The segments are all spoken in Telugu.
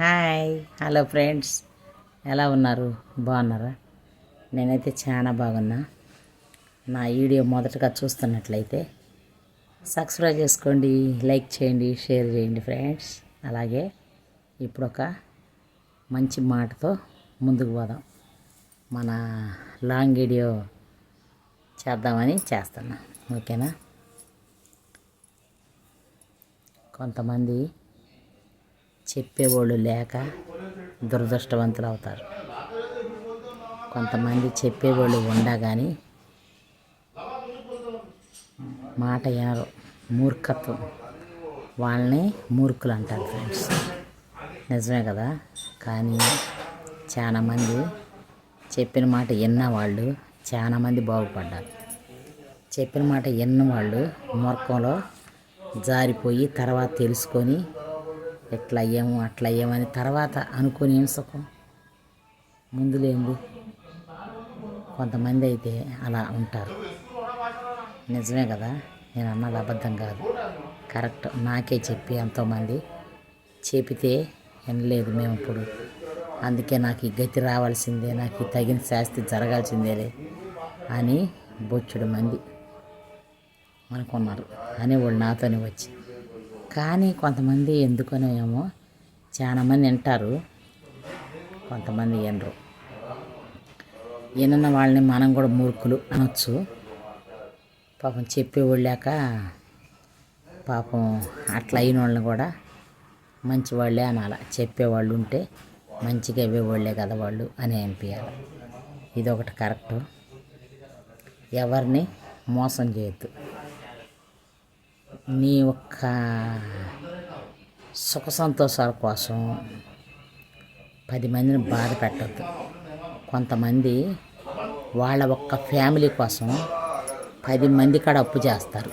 Hi hello friends. ఎలా ఉన్నారు? బాగున్నారా? నేనైతే చాలా బాగున్నా. నా వీడియో మొదటగా చూస్తున్నట్లయితే సబ్స్క్రైబ్ చేసుకోండి లైక్ చేయండి షేర్ చేయండి ఫ్రెండ్స్. అలాగే ఇప్పుడు ఒక మంచి మాటతో ముందుకు పోదాం. మన లాంగ్ వీడియో చేద్దామని చేస్తున్నా. ఓకేనా? కొంతమంది చెప్పేవాళ్ళు లేక దురదృష్టవంతులు అవుతారు కొంతమంది చెప్పేవాళ్ళు ఉండగాని మాట వినరు మూర్ఖత్వం. వాళ్ళని మూర్ఖులు అంటారు ఫ్రెండ్స్. నిజమే కదా? కానీ చాలామంది చెప్పిన మాట విన్న వాళ్ళు చాలామంది బాగుపడ్డారు. చెప్పిన మాట విన్న వాళ్ళు మూర్ఖంలో జారిపోయి తర్వాత తెలుసుకొని ఎట్లా అయ్యాము అట్లా అయ్యామని తర్వాత అనుకుని ఏం సుఖం? ముందు కొంతమంది అయితే అలా ఉంటారు. నిజమే కదా? నేను అన్నది అబద్ధం కాదు. కరెక్ట్. నాకే చెప్పి ఎంతోమంది చెబితే వినలేదు మేము ఇప్పుడు. అందుకే నాకు ఈ గతి రావాల్సిందే నాకు ఈ తగిన శాస్తి జరగాల్సిందేలే అని బొచ్చుడు మంది. అనుకున్నారు. అనేవాళ్ళు నాతోనే వచ్చి. కానీ కొంతమంది ఎందుకనో ఏమో చాలామంది వింటారు. కొంతమంది వినరు. వినన్న వాళ్ళని మనం కూడా మూర్ఖులు అనొచ్చు. పాపం చెప్పేవాళ్ళాక పాపం అట్లా అయిన వాళ్ళని కూడా మంచి వాళ్ళే అనాల. చెప్పేవాళ్ళు ఉంటే మంచిగా ఇవ్వేవాళ్ళే కదా వాళ్ళు అని అనిపించాలి ఇది ఒకటి కరెక్టు. ఎవరిని మోసం చేయొద్దు. నీ యొక్క సుఖ సంతోషాల కోసం పది మందిని బాధ పెట్టద్దు. కొంతమంది వాళ్ళ ఒక్క ఫ్యామిలీ కోసం పది మంది కాడ అప్పు చేస్తారు.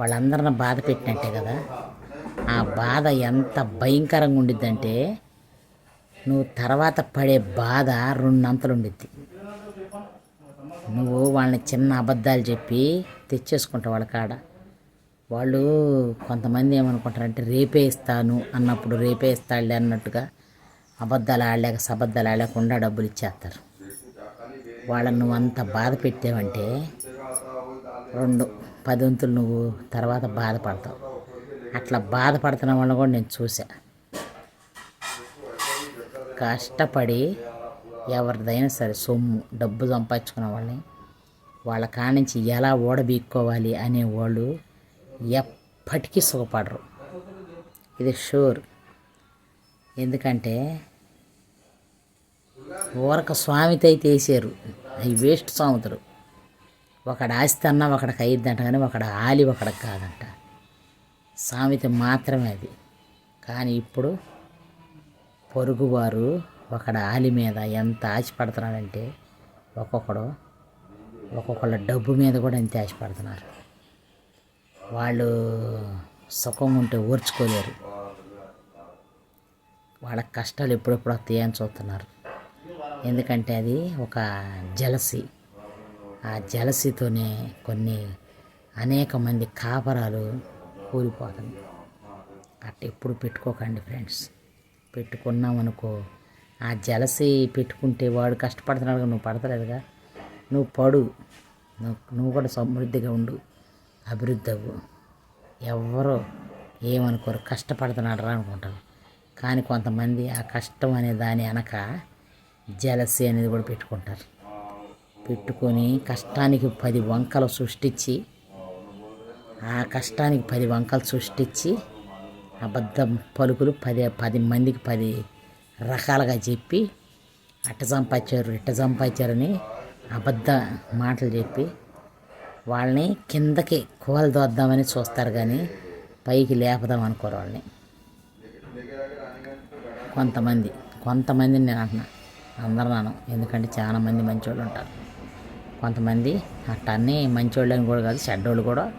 వాళ్ళందరిని బాధ పెట్టినట్టే కదా. ఆ బాధ ఎంత భయంకరంగా ఉండిద్దంటే నువ్వు తర్వాత పడే బాధ రెండంతలు ఉండిద్ది. నువ్వు వాళ్ళని చిన్న అబద్ధాలు చెప్పి తెచ్చేసుకుంటావు వాళ్ళ కాడ. వాళ్ళు కొంతమంది ఏమనుకుంటారంటే రేపే ఇస్తాను అన్నప్పుడు రేపే ఇస్తాళ్ళే అన్నట్టుగా అబద్ధాలు ఆడలేక సబద్ధాలు ఆడలేకుండా డబ్బులు ఇచ్చేస్తారు. వాళ్ళని నువ్వు అంత బాధ పెట్టావంటే రెండు పదొంతులు నువ్వు తర్వాత బాధపడతావు. అట్లా బాధపడుతున్న వాళ్ళని కూడా నేను చూసా కష్టపడి ఎవరిదైనా సరే సొమ్ము డబ్బు సంపాదించుకున్న వాళ్ళని వాళ్ళ కానించి ఎలా ఓడబీక్కోవాలి అనేవాళ్ళు ఎప్పటికీ సుఖపడరు. ఇది షూర్. ఎందుకంటే ఊరక స్వామితో అయితే వేసారు అవి వేస్ట్ స్వామితులు ఒకడు ఆస్తి అన్నా ఒకడికి అయ్యిద్దంట కానీ ఒకడు ఆలి ఒకడికి కాదంట. సామెత మాత్రమే అది. కానీ ఇప్పుడు పొరుగువారు ఒకడ ఆలి మీద ఎంత ఆశపడుతున్నారంటే ఒక్కొక్కడు ఒక్కొక్కళ్ళ డబ్బు మీద కూడా ఎంత ఆశపడుతున్నారు. వాళ్ళు సుఖం ఉంటే ఓర్చుకోలేరు. వాళ్ళ కష్టాలు ఎప్పుడెప్పుడు వస్తాయి అని చూస్తున్నారు. ఎందుకంటే అది ఒక జలసి. ఆ జలసితోనే కొన్ని అనేక మంది కాపరాలు కూలిపోతుంది అట్ ఎప్పుడు పెట్టుకోకండి ఫ్రెండ్స్. పెట్టుకున్నామనుకో ఆ జలసి పెట్టుకుంటే వాడు కష్టపడుతున్నాడు నువ్వు పడతలేదుగా. నువ్వు పడు. నువ్వు నువ్వు కూడా సమృద్ధిగా ఉండు. అభివృద్ధి అవ్వు ఎవరో ఏమనుకోరు కష్టపడుతున్నాడు రా అనుకుంటారు. కానీ కొంతమంది ఆ కష్టం అనే దాని వెనక జలసి అనేది కూడా పెట్టుకుంటారు. పెట్టుకొని కష్టానికి పది వంకలు సృష్టించి ఆ కష్టానికి పది వంకలు సృష్టించి అబద్ధం పలుకులు పది పది మందికి పది రకాలుగా చెప్పి అట్ట సంపాదించారు ఇట్ట సంపాదించారని అబద్ధ మాటలు చెప్పి వాళ్ళని కిందకి కూలదోద్దామని చూస్తారు కానీ పైకి లేపదాం అనుకోరు వాళ్ళని. కొంతమంది కొంతమందిని నేను అంటున్నా. అందరూ నాను ఎందుకంటే చాలామంది మంచోళ్ళు ఉంటారు. కొంతమంది అట్టన్నీ మంచోళ్ళని కూడా కాదు చెడ్డోళ్ళు కూడా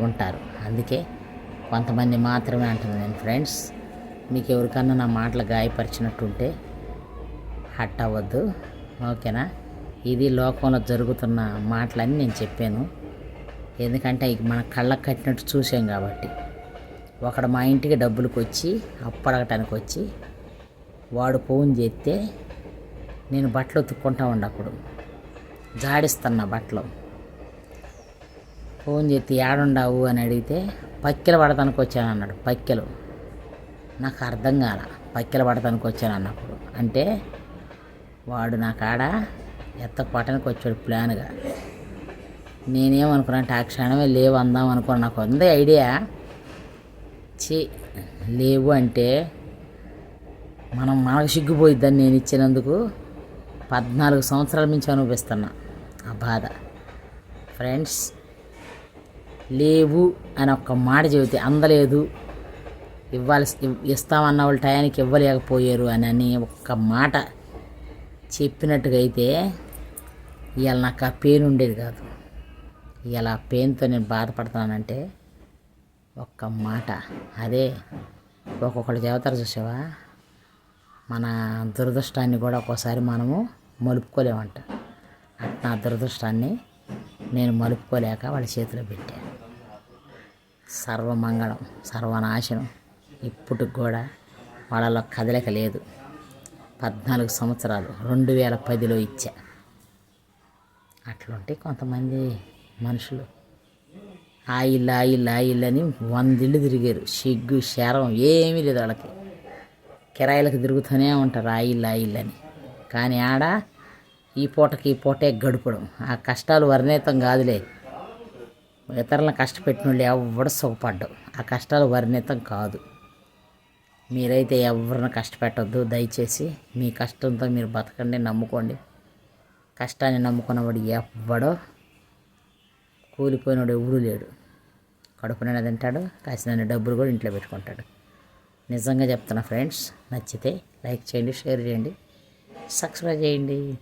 ఉంటారు. అందుకే కొంతమంది మాత్రమే అంటున్నాను నేను ఫ్రెండ్స్. మీకు ఎవరికన్నా నా మాటలు గాయపరిచినట్టుంటే హట్ అవ్వద్దు. ఓకేనా? ఇది లోకంలో జరుగుతున్న మాటలన్నీ నేను చెప్పాను. ఎందుకంటే ఇక మన కళ్ళకు కట్టినట్టు చూసాం కాబట్టి. ఒకడు మా ఇంటికి డబ్బులకు వచ్చి అప్పడగటానికి వచ్చి వాడు ఫోన్ చేస్తే నేను బట్టలు ఉతుక్కుంటా ఉండప్పుడు జాడిస్తున్నా బట్టలు. ఫోన్ చేస్తే ఏడుండావు? అని అడిగితే పక్కెలు పడతానికి వచ్చాను అన్నాడు పక్కెలు? నాకు అర్థం కాల పక్కెలు పడతానికి వచ్చాను అన్నప్పుడు అంటే వాడు నా కాడ ఎత్తపట్టడానికి వచ్చాడు ప్లాన్గా. నేనేమనుకున్నా అంటే ఆ క్షణమే లేవు అందాం అనుకున్నా. నాకు ఉంది ఐడియా. చి లేవు అంటే మనం మనకు సిగ్గుపోయిద్దని నేను ఇచ్చినందుకు పద్నాలుగు సంవత్సరాల నుంచి అనుభవిస్తున్నా ఆ బాధ. ఫ్రెండ్స్ లేవు అని ఒక్క మాట చెబితే అందలేదు. ఇవ్వాలి ఇస్తామన్న వాళ్ళు టయానికి ఇవ్వలేకపోయారు అని అని ఒక్క మాట చెప్పినట్టుగా అయితే ఇవాళ నాకు ఆ పెయిన్ ఉండేది కాదు. ఇలా పెయిన్తో నేను బాధపడుతున్నానంటే ఒక్క మాట. అదే ఒక్కొక్కళ్ళు చెబుతారు చూసావా? మన దురదృష్టాన్ని కూడా ఒక్కోసారి మనము మలుపుకోలేమంట. నా దురదృష్టాన్ని నేను మలుపుకోలేక వాళ్ళ చేతిలో పెట్టాను సర్వమంగళం సర్వనాశనం ఇప్పటికి కూడా వాళ్ళలో కదలిక లేదు. పద్నాలుగు సంవత్సరాలు రెండు వేల పదిలో ఇచ్చా. అట్లుంటే కొంతమంది మనుషులు. ఆయిల్ ఆయిల్ ఆయిల్ అని వంద ఇల్లు తిరిగారు. సిగ్గు శరం ఏమీ లేదు వాళ్ళకి. కిరాయిలకు తిరుగుతూనే ఉంటారు ఆయిల్ ఆయిల్ అని. కానీ ఆడ ఈ పూటకి ఈ పూటే గడపడం. ఆ కష్టాలు వర్ణితం కాదులే. ఇతరులను కష్టపెట్టిన వాళ్ళు ఎవడు సుఖపడ్డావు ఆ కష్టాలు వర్ణితం కాదు. మీరైతే ఎవరిని కష్టపెట్టద్దు. దయచేసి మీ కష్టంతో మీరు బతకండి నమ్ముకోండి. కష్టాన్ని నమ్ముకున్నవాడు ఎవ్వడో కూలిపోయినాడు ఎవడు లేడు. కడుపు నిండా తింటాడు కాసిన డబ్బులు కూడా ఇంట్లో పెట్టుకుంటాడు. నిజంగా చెప్తున్నా ఫ్రెండ్స్ నచ్చితే లైక్ చేయండి షేర్ చేయండి సబ్స్క్రైబ్ చేయండి.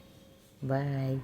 బాయ్.